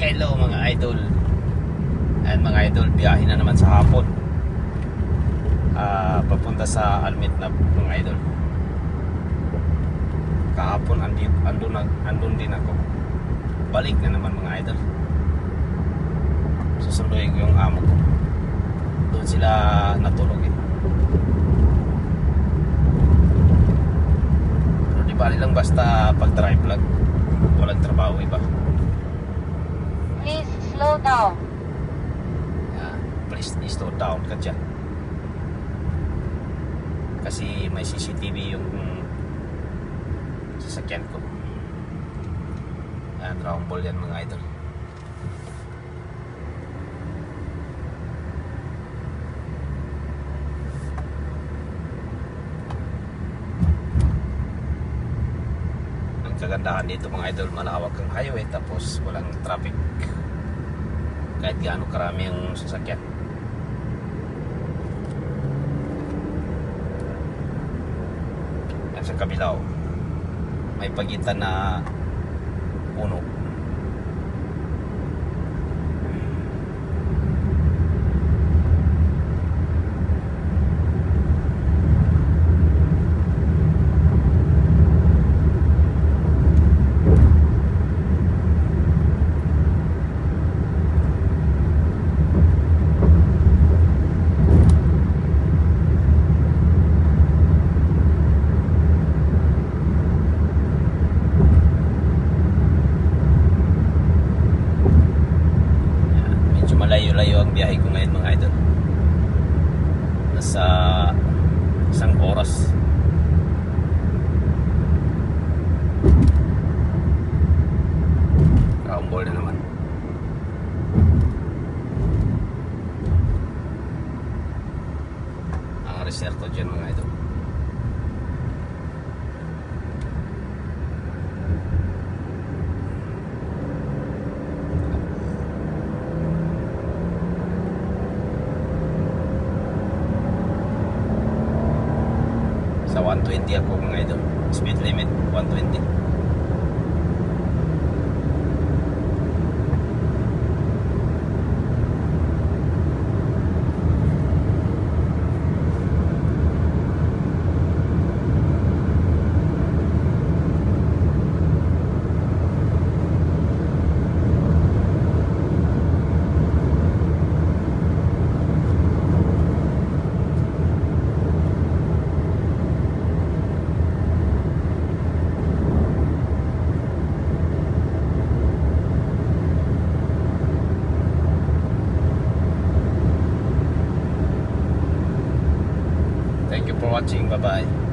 Hello mga idol. And mga idol, biyahe na naman sa hapon. Ah, Papunta sa Almit na mga idol. Kahapon andun, andun, andun din ako. Balik na naman mga idol. Susunduin ko yung amo ko. Doon sila natulog eh. Pero di bali lang basta pag-drive lang Walang trabaho iba. Please slow down. Ah, please slow down ka dyan. Kasi may CCTV yung sasakyan ko. Ayan, round ball yan mga idol. Kagandahan dito mga idol, malawak ang highway tapos walang traffic kahit gaano karami ang sasakyan. Yan sa kabilaw, may pagitan na puno. Yan, medyo malayo-layo ang biyahe ko ngayon mga idol. Nasa isang oras. Ball na naman. Ang reserto dyan mga idol. Sa 120 ako mga idol. Speed limit 120. 拜拜。